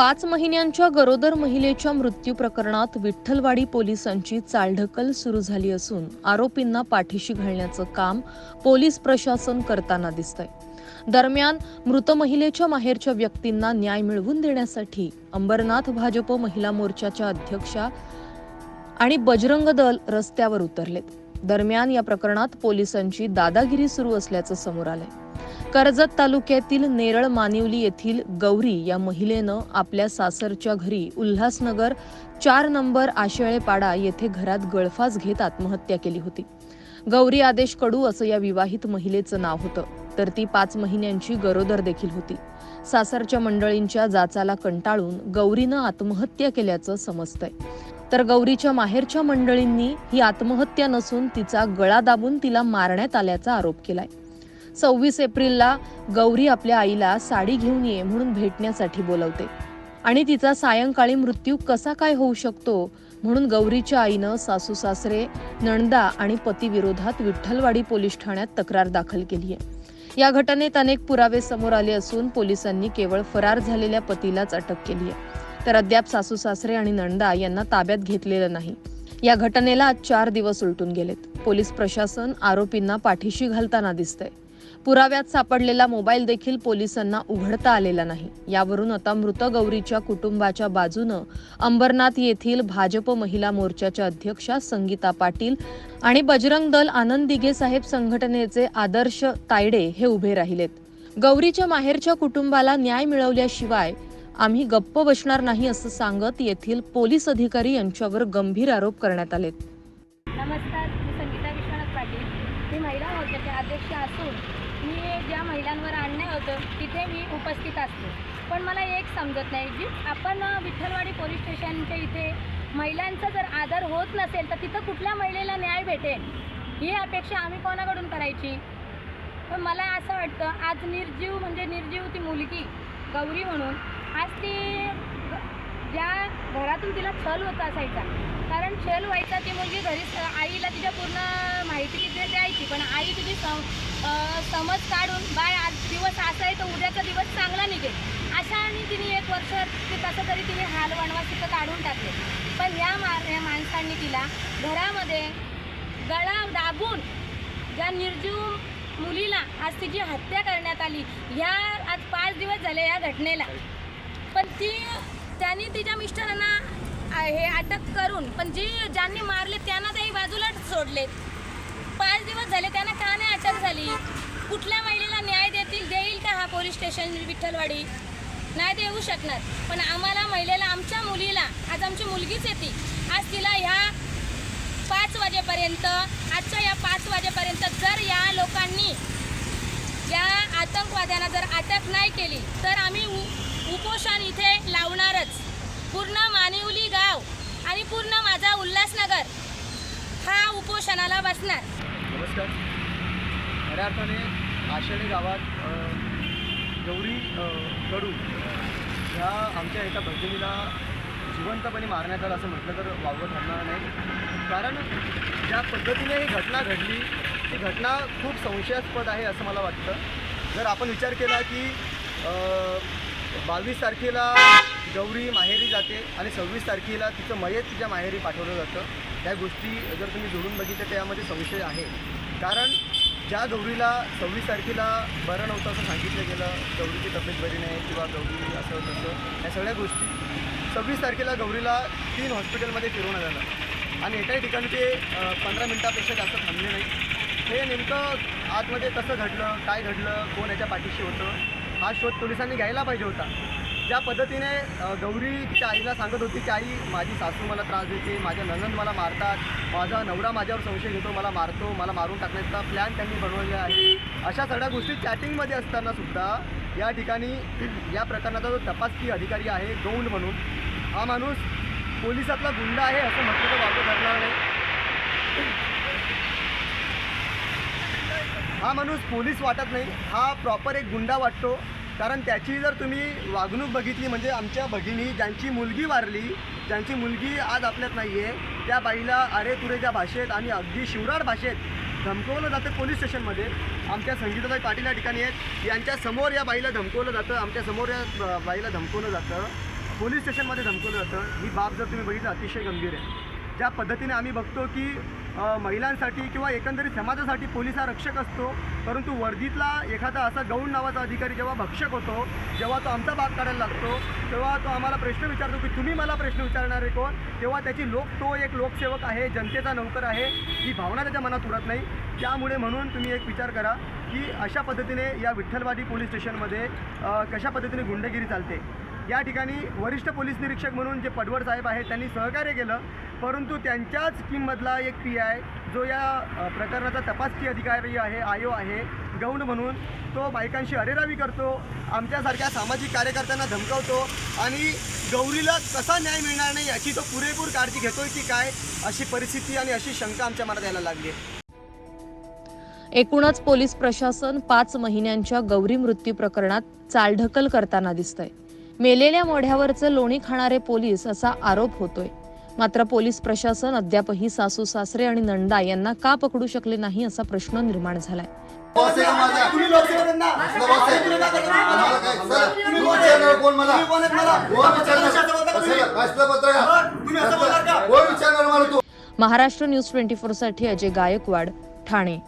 पाच महिन्यांच्या गरोदर महिलेच्या मृत्यू प्रकरणात विठ्ठलवाडी पोलिसांची चालढकल सुरू झाली असून आरोपींना पाठीशी घालण्याचं काम पोलीस प्रशासन करताना दिसतंय. दरम्यान मृत महिलेच्या माहेरच्या व्यक्तींना न्याय मिळवून देण्यासाठी अंबरनाथ भाजप महिला मोर्चाच्या अध्यक्षा आणि बजरंग दल रस्त्यावर उतरलेत. दरम्यान या प्रकरणात पोलिसांची दादागिरी सुरू असल्याचं समोर आलंय. कर्जत तालुक्यातील नेरळ मानिवली येथील गौरी या महिलेनं आपल्या सासरच्या घरी उल्हासनगर चार नंबर आशेळेपाडा येथे घरात गळफास घेत आत्महत्या केली होती. गौरी आदेश कडू असं या विवाहित महिलेचं नाव होतं तर ती पाच महिन्यांची गरोदर देखील होती. सासरच्या मंडळींच्या जाचाला कंटाळून गौरीनं आत्महत्या केल्याचं समजतंय. तर गौरीच्या माहेरच्या मंडळींनी ही आत्महत्या नसून तिचा गळा दाबून तिला मारण्यात आल्याचा आरोप केलाय. सव्वीस एप्रिलला गौरी आपल्या आईला साडी घेऊन ये म्हणून भेटण्यासाठी बोलवते. आणि तिचा सायंकाळी मृत्यू कसा काय होऊ शकतो म्हणून गौरीच्या आईनं सासू सासरे नणदा आणि पतीविरोधात विठ्ठलवाडी पोलीस ठाण्यात तक्रार दाखल केली आहे या घटनेत अनेक पुरावे समोर आले असून पोलिसांनी केवळ फरार झालेल्या पतीलाच अटक केली आहे तर अद्याप सासू सासरे आणि नंदा यांना ताब्यात घेतलेलं नाही. या घटनेला आज चार दिवस उलटून गेलेत. पोलीस प्रशासन आरोपींना पाठीशी घालताना दिसतंय. पुराव्यात सापडलेला मोबाईल देखील पोलिसांना उघडता आलेला नाही. यावरून आता मृत गौरीच्या कुटुंबाच्या बाजूनं अंबरनाथ येथील भाजप महिला मोर्चाच्या अध्यक्षा संगीता पाटील आणि बजरंग दल आनंद दिघे साहेब संघटनेचे आदर्श तायडे हे उभे राहिलेत. गौरीच्या माहेरच्या कुटुंबाला न्याय मिळवल्याशिवाय आम्ही गप्प बसणार नाही असं सांगत येथील पोलीस अधिकारी यांच्यावर गंभीर आरोप करण्यात आलेत. नमस्कार मी संगीता विश्वनाथ पाटील मी त्याचे अध्यक्ष असून मी ज्या महिलांवर आणणं होतं तिथे मी उपस्थित असते. पण मला एक समजत नाही जी आपण विठ्ठलवाडी पोलीस स्टेशनच्या इथे महिलांचा जर आदर होत नसेल तर तिथं कुठल्या महिलेला न्याय भेटेल? ही अपेक्षा आम्ही कोणाकडून करायची? पण मला असं वाटतं आज निर्जीव म्हणजे निर्जीव ती मुलगी गौरी म्हणून आज ती ज्या घरातून तिला छल होत असायचा कारण छल व्हायचा ती मुलगी घरी आईला तिच्या पूर्ण माहिती तिथे द्यायची. पण आई तिची सम समज काढून बाय आज दिवस असा आहे तर उद्याचा दिवस चांगला निघेल. अशा आणि तिने एक वर्ष ते कसं तरी तिने हाल वणवा तिथं काढून टाकले. पण ह्या मा ह्या माणसांनी तिला घरामध्ये गळा दाबून ज्या निर्जीव मुलीला आज तिची हत्या करण्यात आली ह्या आज पाच दिवस झाले या घटनेला. पण ती त्यांनी तिच्या मिस्टरांना हे अटक करून पण जी ज्यांनी मारले त्यांना त्याही बाजूला सोडलेत पाच दिवस झाले त्यांना का नाही अटक झाली? कुठल्या महिलेला न्याय देतील देईल का हा पोलीस स्टेशन विठ्ठलवाडी? नाही देऊ शकणार. पण आम्हाला महिलेला आमच्या मुलीला आज आमची मुलगीच येते आज तिला ह्या पाच वाजेपर्यंत आजच्या या पाच वाजेपर्यंत जर या लोकांनी या आतंकवाद्यांना जर अटक नाही केली तर आम्ही उपोषण इथे लावणारच. पूर्ण मानिवली गाव आणि पूर्ण माझा उल्हासनगर हा उपोषणाला बसणार. नमस्कार. खऱ्या अर्थाने आषाढी गावात गौरी कडू ह्या आमच्या एका भगिनीला जिवंतपणे मारण्यात आलं असं म्हटलं तर वावगं ठरणार नाही. कारण ज्या पद्धतीने ही घटना घडली ती घटना खूप संशयास्पद आहे असं मला वाटतं. जर आपण विचार केला की बावीस तारखेला गौरी माहेरी जाते आणि सव्वीस तारखेला तिचं मयत तिच्या माहेरी पाठवलं जातं. त्या गोष्टी जर तुम्ही जोडून बघितल्या त्यामध्ये संशय आहे. कारण ज्या गौरीला सव्वीस तारखेला बरं नव्हतं असं सांगितलं गेलं गौरीची तब्येत बरी नाही किंवा गौरी असं तसं या सगळ्या गोष्टी सव्वीस तारखेला गौरीला तीन हॉस्पिटलमध्ये फिरवण्यात आलं. आणि एकाही ठिकाणी ते पंधरा मिनटापेक्षा जास्त थांबले नाही. हे नेमकं आतमध्ये कसं घडलं काय घडलं कोण याच्या पाठीशी होतं हा शोध पोलिसांनी घ्यायला पाहिजे होता. ज्या पद्धतीने गौरीच्या गौरी तिच्या आईला सांगत होती की आई माझी सासू मला त्रास देते माझ्या ननंद मला मारतात माझा नवरा माझ्यावर संशय घेतो मला मारतो मला मारून टाकण्याचा प्लॅन त्यांनी बनवलेला आहे. अशा सगळ्या गोष्टी चॅटिंगमध्ये असताना सुद्धा या ठिकाणी या प्रकरणाचा जो तपासकी अधिकारी आहे गौंड म्हणून हा माणूस पोलिसातला गुंड आहे असं म्हटलं तर वापर करणार नाही. हा माणूस पोलीस वाटत नाही. हा प्रॉपर एक गुंडा वाटतो. कारण त्याची जर तुम्ही वागणूक बघितली म्हणजे आमच्या भगिनी ज्यांची मुलगी वारली ज्यांची मुलगी आज आपल्यात नाही आहे त्या बाईला अरे तुरेच्या भाषेत आणि अगदी शिवराळ भाषेत धमकवलं जातं पोलीस स्टेशनमध्ये. आमच्या संगीताबाई पाटील या ठिकाणी आहेत. यांच्या समोर या बाईला धमकवलं जातं. आमच्यासमोर या बाईला धमकवलं जातं. पोलीस स्टेशनमध्ये धमकवलं जातं. ही बाब जर तुम्ही बघितलं अतिशय गंभीर आहे. ज्या पद्धतीने आम्ही बघतो की महिलांसाठी किंवा एकंदरीत समाजासाठी पोलीस हा रक्षक असतो परंतु वर्दीतला एखादा असा गौण नावाचा अधिकारी जेव्हा भक्षक होतो जेव्हा तो आमचा भाग काढायला लागतो तेव्हा तो आम्हाला प्रश्न विचारतो की तुम्ही मला प्रश्न विचारणार आहे कोण? तेव्हा त्याची लोक तो एक लोकसेवक आहे जनतेचा नौकर आहे ही भावना त्याच्या मनात उरत नाही. त्यामुळे म्हणून तुम्ही एक विचार करा की अशा पद्धतीने या विठ्ठलवाडी पोलीस स्टेशनमध्ये कशा पद्धतीने गुंडगिरी चालते? या ठिकाणी वरिष्ठ पोलीस निरीक्षक म्हणून जे पडवड साहेब आहेत त्यांनी सहकार्य केलं. परंतु त्यांच्याच टीममधला एक पी आय जो या प्रकरणाचा तपासकी अधिकारी आहे आयो आहे गौंड म्हणून. तो बायकांशी अरेरावी करतो आमच्यासारख्या सामाजिक कार्यकर्त्यांना धमकवतो आणि गौरीला कसा न्याय मिळणार नाही याची तो पुरेपूर काळजी घेतोय की काय अशी परिस्थिती आणि अशी शंका आमच्या मनात यायला लागली आहे. एकूणच पोलीस प्रशासन पाच महिन्यांच्या गौरी मृत्यू प्रकरणात चालढकल करताना दिसतंय. मेलेल्या मोढ्यावरचं लोणी खाणारे पोलीस असा आरोप होतोय. मात्र पोलीस प्रशासन अद्यापही सासू सासरे आणि नंदा यांना का पकडू शकले नाही असा प्रश्न निर्माण झालाय. महाराष्ट्र न्यूज ट्वेंटी फोरसाठी अजय गायकवाड ठाणे.